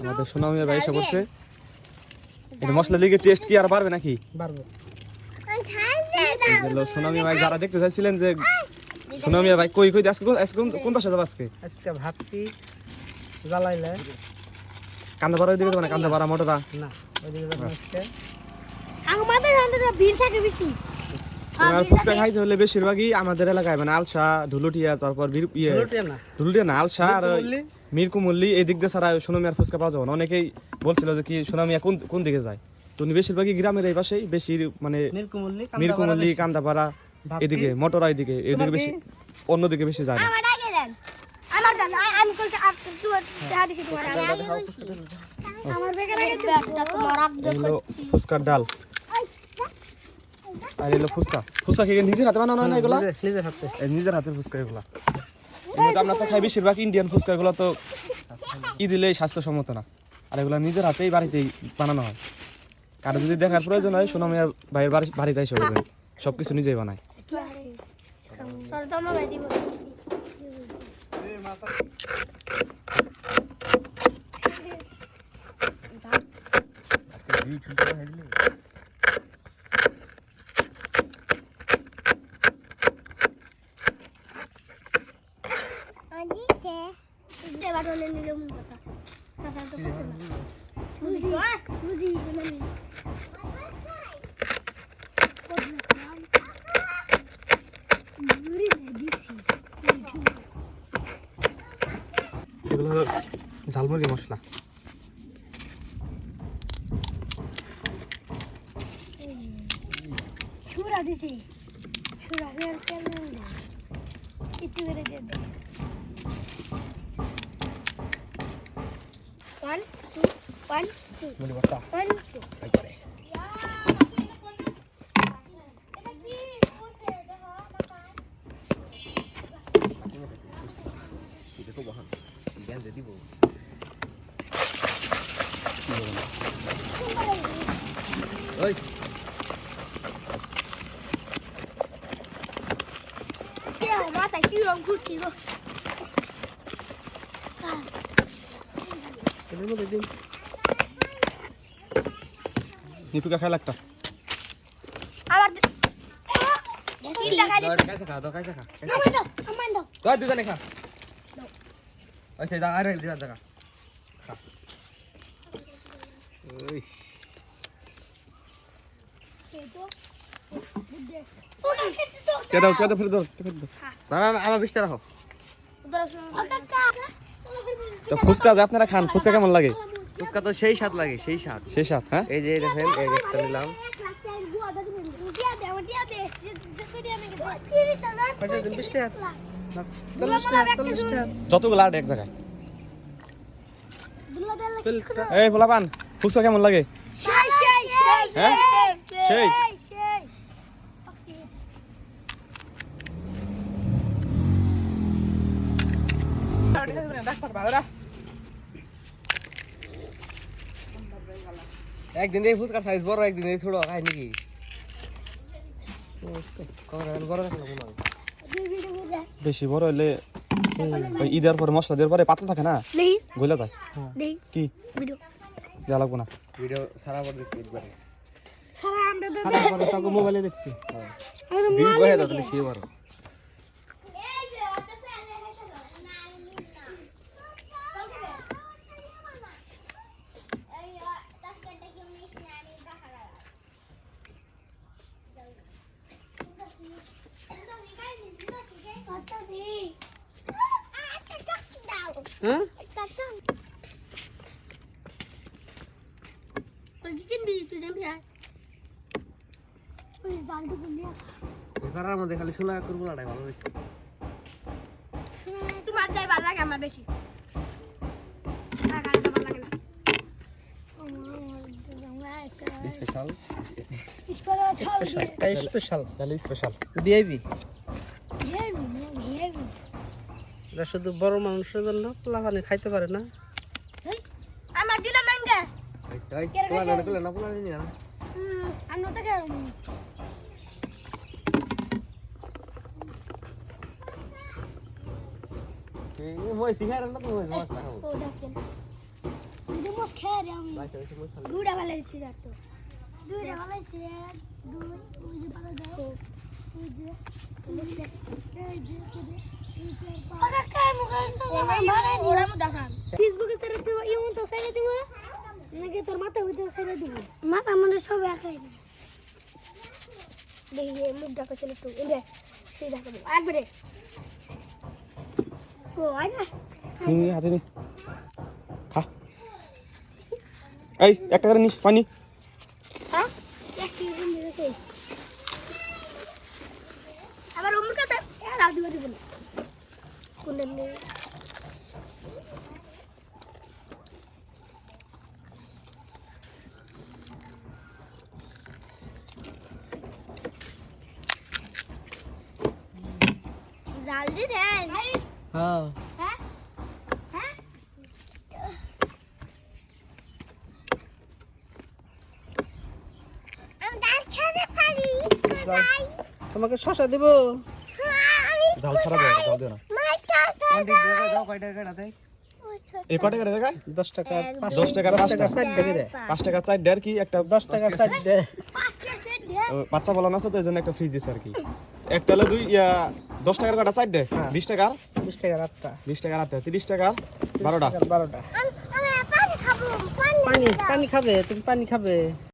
আমাদের সোনামিয়া ভাই এসে পড়ছে এটা মশলা দিকে টেস্ট কি আর বাড়বে নাকি? পারব সোনামিয়া ভাই যারা দেখতে চাইছিলেন যে সোনামিয়া ভাই কই কই আজকে কোন- আজকে কোন- কোন পাশে যাব আজকে? আজকে ভাবছি জ্বালাইলে। কান্দা পাড়া দিকে যাব না? কান্দা পাড়া মোটরা না ওইদিকে যাব আজকে। আমাদের অন্তত ভিড় থাকে বেশি। তোমার ফুচকা খাইতে হলে বেশিরভাগই আমাদের এলাকায় মানে আলসা ঢুলুটিয়া তারপর বীর- ইয়ে ঢুলুটিয়া না। আলসা আর মিরকুমল্লি? মিরকুমল্লি এই দিক দিয়ে ছাড়া সোনামিয়ার ফুচকা পাওয়া যাবে না। অনেকেই বলছিল যে কি সোনামিয়া কোন কোন দিকে যায়? তো উনি বেশিরভাগই গ্রামের এই পাশেই বেশি মানে নীলকুমল্লি মিরকুমল্লি কান্দাপাড়া এদিকে মোটরা এদিকে এদিকে বেশি অন্যদিকে বেশি যায় না। এগুলো ফুচকার ডাল। আর এগুলো ফুচকা। ফুচকা খেয়ে নিজের হাতে বানানো হয় না এগুলো? নিজের হাতে। নিজের হাতের ফুচকা এগুলো। আমরা তো খাই বেশিরভাগ ইন্ডিয়ান ফুচকা, এগুলো তো ই দিলে স্বাস্থ্যসম্মত না। আর এগুলো নিজের হাতেই বাড়িতেই বানানো হয়। কারও যদি দেখার প্রয়োজন হয় সোনামিয়া ভাইয়ের বাড়ি বাড়িতে এসে বলবেন। সব কিছু নিজেই বানায়। তোর তো আমার ভাই দিব আনিতে এবার হলে নিলে মুখ কথা কথা তো করতে না বুঝি বুঝি মানে এগুলো হলো ঝালমুরগি মশলা। সুরা দিছি। সুরা একটু করে দিয়ে One, two, one, two. One, two. ơi. Cái nào mà tại chưa không cứ kì vô দিন নিটুকা খাই লাগতা আবার খা দুজনে খা আচ্ছা দা আরে দিবা জায়গা খা ওই কে দাও কে দাও ফেলে দাও ফেলে দাও না না না, আমার বিশটা রাখো তো ফুচকা যে আপনারা খান ফুচকা কেমন লাগে? ফুচকা তো সেই স্বাদ লাগে সেই স্বাদ। সেই সাথ হ্যাঁ? এই যে দেখেন এই একটা নিলাম। যতগুলো আর এক জায়গায়। এই পোলাপান ফুচকা কেমন লাগে? হ্যাঁ? সেই? একদিন দিয়ে ফুচকা সাইজ বড় একদিন দিয়ে ছোট খাই নাকি? হয়। বেশি বড় হলে ওই ঈদের পরে মশলা দেওয়ার পরে পাতলা থাকে না? গইলা যায়? কি? দেওয়া লাগবো না? ভিডিও সারা বড় দেখতে একবারে সারা পরে তোকে মোবাইলে দেখছি ভিউ বহে দাও তাহলে সে বড় হ্যাঁ? মধ্যে খালি শোনা করব লাটাই ভালো হয়েছে। লাগে আমার বেশি। আর ভালো লাগে না। স্পেশাল স্পেশাল স্পেশাল দিয়াবি? এটা শুধু বড় মানুষের জন্য পোলা পানি খাইতে পারে না আমার দিলাম ম্যাঙ্গা পোলা না পোলা না পোলা নিয়ে না আমি তো খেয়ে এই মই সিগারেট না তো মই মাছ না খাব ও দেখছেন মাছ খেয়ে রে আমি দুইটা ভালাইছি তো দুইটা ভালাইছি দুই ওই যে পালা দাও ওই যে ওই যে এই যে ফেসবুকে ছেড়ে দিব ইমন তো ছেড়ে দিব। নাকি তোর মাথা ভিতরে ছেড়ে দিব? মাথা মানে সব একাই দেখি মুখ ডাকা ছেলে তো সেই ডাকা দেবো। একবারে ও আয় না। নি নি, হাতে নি খা। এই একটা করে নিস পানি হ্যাঁ একটি রুম দিয়েছে আবার ওমর কাছে এর আদি বাদি বলে কোনে নে জাল দিছেন হ্যাঁ। হ্যাঁ হ্যাঁ। তোমাকে শশা দেব? জাল ছাড়া দেয় জাল দিও না কয়টা টাকা দেয়? এই কটা দেখা দশ টাকা টাকা। টাকা রে পাঁচ। টাকা চার দেড় কি? একটা দশ টাকা দে ও, বাচ্চা বলান আছে তো এই জন্য একটা ফ্রিজ দিছে আর কি। একটা হলে দুই ইয়া দশ টাকার কটা চার দে হ্যাঁ। বিশ টাকার? বিশ টাকার আটটা। বিশ টাকার আটটা। তিরিশ টাকার? বারোটা? বারোটা। আমি পানি খাব পানি পানি পানি খাবে তুমি পানি খাবে।